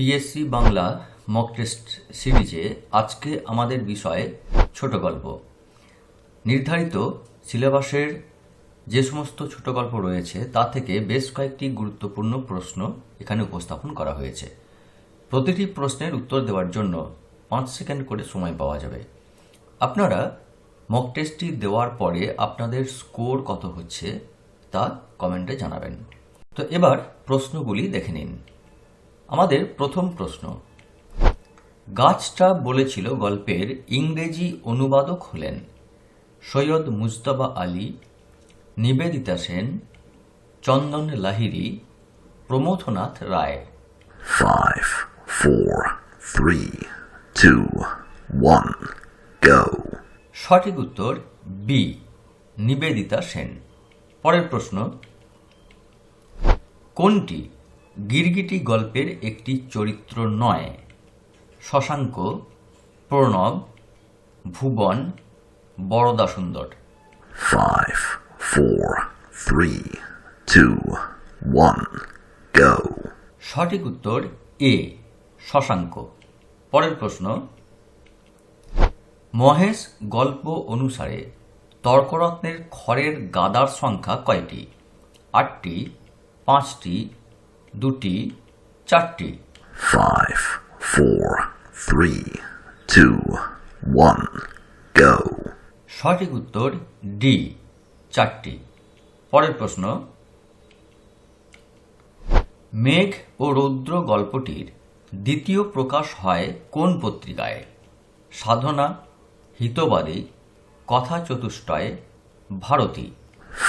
PSC Bangla mock test সিরিজে আজকে আমাদের বিষয়ে ছোট গল্প। নির্ধারিত সিলেবাসের যে সমস্ত ছোট গল্প রয়েছে, তা থেকে বেশ কয়েকটি গুরুত্বপূর্ণ প্রশ্ন এখানে উপস্থাপন করা হয়েছে। প্রতিটি প্রশ্নের উত্তর দেওয়ার জন্য পাঁচ সেকেন্ড করে সময় পাওয়া যাবে। আপনারা মক টেস্টটি দেওয়ার পরে আপনাদের স্কোর কত হচ্ছে, তা কমেন্টে জানাবেন। তো এবার প্রশ্নগুলি দেখে নিন। আমাদের প্রথম প্রশ্ন। গাছটা বলেছিল গল্পের ইংরেজি অনুবাদক হলেন সৈয়দ মুজতবা আলী নিবেদিতা সেন চন্দন লাহিড়ী প্রমথনাথ রায়। Five, four, three, two, one, go. সঠিক উত্তর বি নিবেদিতা সেন। পরের প্রশ্ন কোনটি গিরগিটি গল্পের একটি চরিত্র নয়। শশাঙ্ক প্রণব ভুবন বরদা সুন্দর Five, four, three, two, one, go. সঠিক উত্তর এ শশাঙ্ক। পরের প্রশ্ন মহেশ গল্প অনুসারে তর্করত্নের খড়ের গাদার সংখ্যা কয়টি? আটটি পাঁচটি দুটি চারটি। Five, four, three, two, one, go. সঠিক উত্তর ডি চারটি। পরের প্রশ্ন মেঘ ও রৌদ্র গল্পটির দ্বিতীয় প্রকাশ হয় কোন পত্রিকায়? সাধনা হিতবাদী কথা চতুষ্টয় Bharati.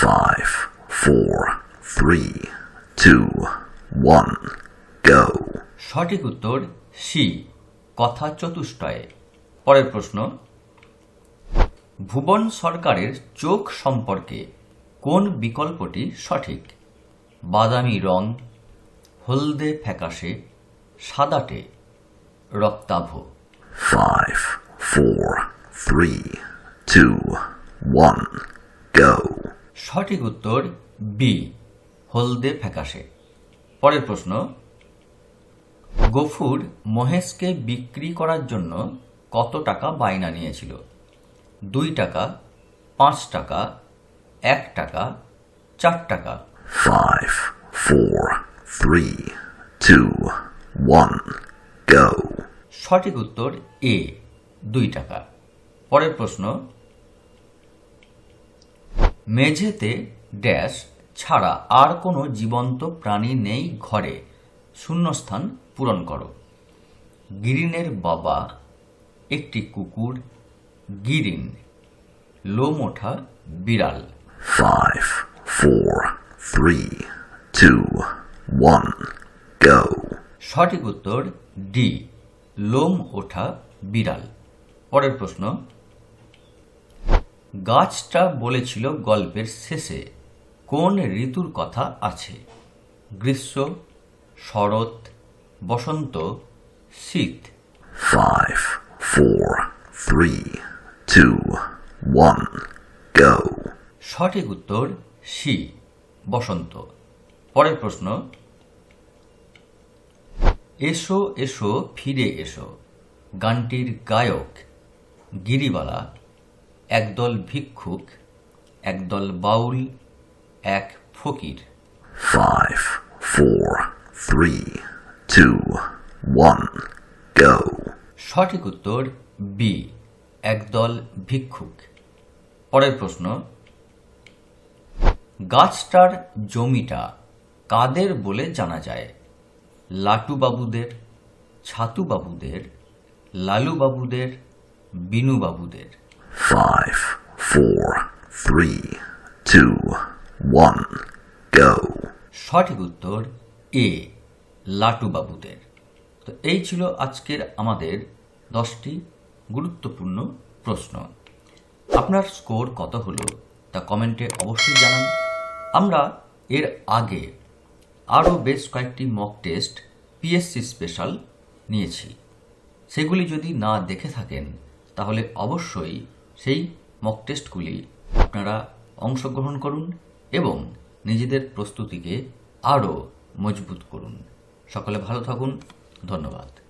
Five, four, three, two, one, go. সঠিক উত্তর সি কথা চতুষ্টয়ে পরের প্রশ্ন ভুবন সরকারের চোখ সম্পর্কে কোন বিকল্পটি সঠিক বাদামি রং হলদে ফ্যাকাশে সাদাটে রক্তাভ Five, four, three, two, one, go. সঠিক উত্তর বি হলদে ফ্যাকাশে পরের প্রশ্ন গফুর মহেশকে বিক্রি করার জন্য কত টাকা বায়না নিয়েছিল? দুই টাকা পাঁচ টাকা এক টাকা চার টাকা। Four, three, two, one, go. সঠিক উত্তর এ দুই টাকা। পরের প্রশ্ন মেঝেতে ড্যাশ ছাড়া আর কোনো জীবন্ত প্রাণী নেই ঘরে। শূন্যস্থান পূরণ করো। গিরিনের বাবা একটি কুকুর গিরিন লোম ওঠা বিড়াল। Five, four, three, two, one, go. সঠিক উত্তর ডি লোম ওঠা বিড়াল। পরের প্রশ্ন গাছটা বলেছিল গল্পের শেষে। কোন ঋতুর কথা আছে? গ্রীষ্ম শরৎ বসন্ত শীত। Five, four, three, two, one, go. সঠিক উত্তর সি বসন্ত। পরের প্রশ্ন এসো এসো ফিরে এসো। গানটির গায়ক গিরিবালা একদল ভিক্ষুক একদল বাউল এক ফকির। Five four three two, one go. সঠিক উত্তর বি একদল ভিক্ষুক। পরের প্রশ্ন গাছটার জমিটা কাদের বলে জানা যায়? লাটু লাটুবাবুদের ছাতুবাবুদের লালুবাবুদের বিনুবাবুদের। Five four three two, one, go. সঠিক উত্তর এ লাটু বাবুদের। তো এই ছিল আজকের আমাদের দশটি গুরুত্বপূর্ণ প্রশ্ন। আপনার স্কোর কত হলো তা কমেন্টে অবশ্যই জানান। আমরা এর আগে আরও বেশ কয়েকটি মক টেস্ট পিএসসি স্পেশাল নিয়েছি। সেগুলি যদি না দেখে থাকেন তাহলে অবশ্যই সেই মক টেস্টগুলি আপনারা অংশগ্রহণ করুন। এবং নিজেদের প্রস্তুতিকে আরও মজবুত করুন। সকলে ভালো থাকুন। ধন্যবাদ।